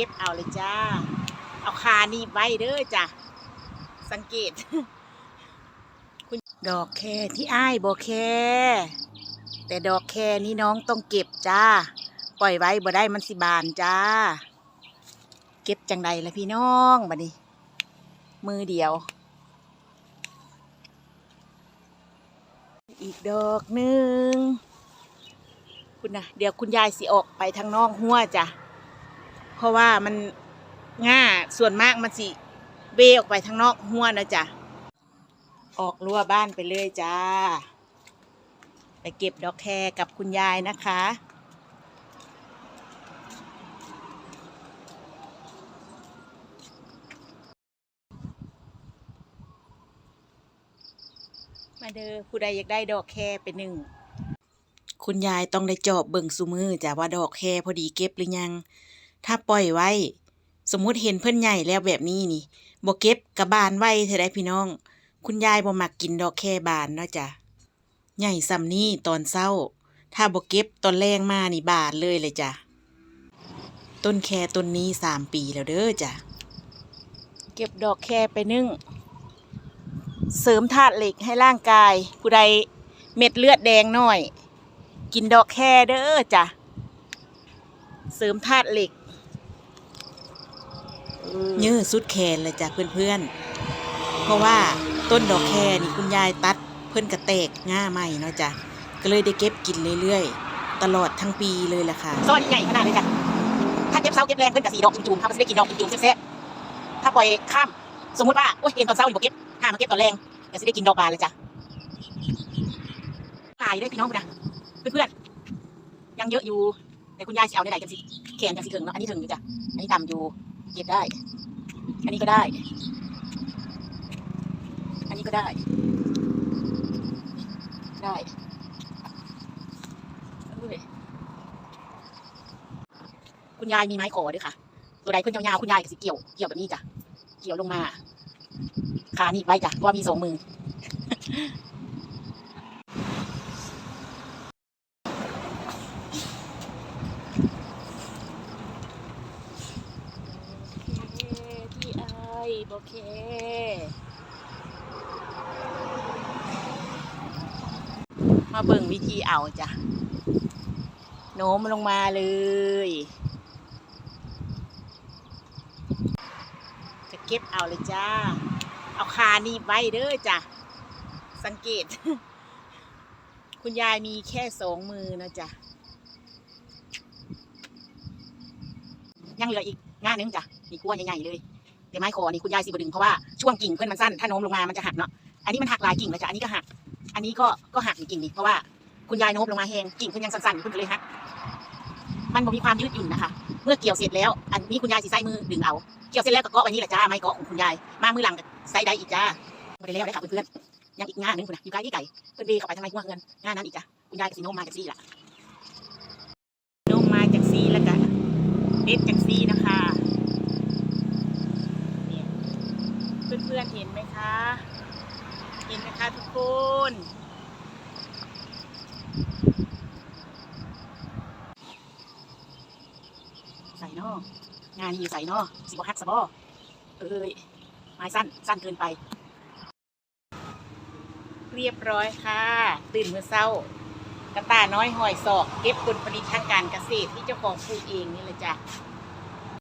เก็บเอาเลยจ้า เอาคานี่ไว้เด้อจ้ะ สังเกต คุณดอกแคที่อ้ายบ่แค แต่ดอกแคนี้น้องต้องเก็บจ้า ปล่อยไว้บ่ได้มันสิบานจ้า เก็บจังใดละพี่น้องบัดนี้ มือเดียว อีกดอกหนึ่งคุณนะเดี๋ยวคุณยายสิออกไปทางนอกหัวจ้ะ เพราะว่ามันง่าส่วนมากมันสิเบออกไปทางนอกหัวนะจ้ะออกรั้วบ้านไปเลยจ้า ไปเก็บดอกแคกับคุณยายนะคะมาเด้อผู้ใดอยากได้ดอกแคเป็นหนึ่ง คุณยายต้องได้จอบเบิ่งซุมือจ้ะว่าดอกแคพอดีเก็บหรือยัง ถ้าปล่อยไว้ สมมุติเห็นเพิ่นใหญ่แล้วแบบนี้นี่บ่เก็บกับบานไว้เท่าได้พี่น้อง คุณยายบ่มักกินดอกแคบานเนาะจ้ะใหญ่ส่ำนี้ตอนเช้า ถ้าบ่เก็บตอนแรงมานี่บานเลยเลยจ้ะต้นแคต้นนี้สามปีแล้วเด้อจ้ะเก็บดอกแคไปนึ่ง เสริมธาตุเหล็กให้ร่างกาย ผู้ใดเม็ดเลือดแดงหน่อย กินดอกแคเด้อจ้ะเสริมธาตุเหล็ก ยื้อสุดแขนเลยจ้ะเพื่อนๆ เพราะว่าต้นดอกแคนี่คุณยายตัดเพิ่นกระแตกง่าใหม่เนาะจ้ะก็เลยได้เก็บกินเรื่อยๆ ตลอดทั้งปีเลยล่ะค่ะซ่อนใหญ่ขนาดเลยจ้ะถ้าเก็บเช้าเก็บแรงเพิ่นกับสีดอกจุ่มๆเขาก็จะได้กินดอกจุ่มๆแซ่บๆถ้าปล่อยข้ามสมมุติว่าโอ้ยเห็นตอนเช้าอยู่บ่เก็บห้ามาเก็บตอนแรงก็จะได้กินดอกบานเลยจ้ะตายได้พี่น้องกูนะเพื่อนๆยังเยอะอยู่แต่คุณยายสิเอาได้ไหนกันสิแขนกันสิถึงเนาะอันนี้ถึงอยู่จ้ะอันนี้ต่ำอยู่ เก็บได้ อันนี้ก็ได้ อันนี้ก็ได้ ได้เอ้ยคุณยายมีไม้ขอด้วยค่ะ ตัวใดเพิ่นยาวๆคุณยายก็สิเกี่ยว เกี่ยวแบบนี้จ้ะ เกี่ยวลงมา ขาหนีบไว้จ้ะเพราะว่ามีสองมือ ที่ไอ โอเคมาเบิ่งวิธีเอาจ้ะโน้มลงมาเลย จะเก็บเอาเลยจ้า เอาคานี่ไว้เด้อจ้ะ สังเกต คุณยายมีแค่สองมือนะจ๊ะยังเหลืออีกง่าหนึงจ้ะ มีกล้วยใหญ่ๆเลย แต่ไม้คอนี่คุณยายสิบดึงเพราะว่าช่วงกิ่งเพื่อนมันสั้นถ้าโน้มลงมามันจะหักเนาะอันนี้มันหักหลายกิ่งแล้วจ้ะอันนี้ก็หัก อันนี้ก็ก็หักอีกกิ่งนี่เพราะว่าคุณยายโน้มลงมาแหงกิ่งเพื่อนยังสั้นๆอยู่เพื่อนก็เลยหักมันบ่มีความยืดหยุ่นนะคะ เมื่อเกี่ยวเสร็จแล้ว อันนี้คุณยายสิใส่มือดึงเอา เกี่ยวเสร็จแล้วก็เกาะไว้นี่แหละจ้าไม้เกาะของคุณยาย มามือหลังใส่ได้อีกจ้าไม่ได้แล้วได้ค่ะเพื่อนๆยังอีกงานหนึงคุณนะอยู่ใกล้ที่ไก่เพื่อนเบเข้าไปทางในหัวเงินงานนั้นอีกจ้ะคุณยายกับสีนมมาจากซีล่ะนมมาจากซีแล้วกันเด็ดจากซีนะคะเนี่ยเพื่อนๆเห็นไหมคะ เห็ นไหมคะทุกคนใส่เนอกงานนี้อยู่ใส่เนอสิบฮักสบอเอ้ยไม้สั้นสั้นเกินไป เรียบร้อยค่ะ ตื่นเมื่อเช้ากระต่ายน้อยหอยศอก เก็บผลผลิตทางการเกษตรที่เจ้าของปลูกเองนี่เลยจ้ะ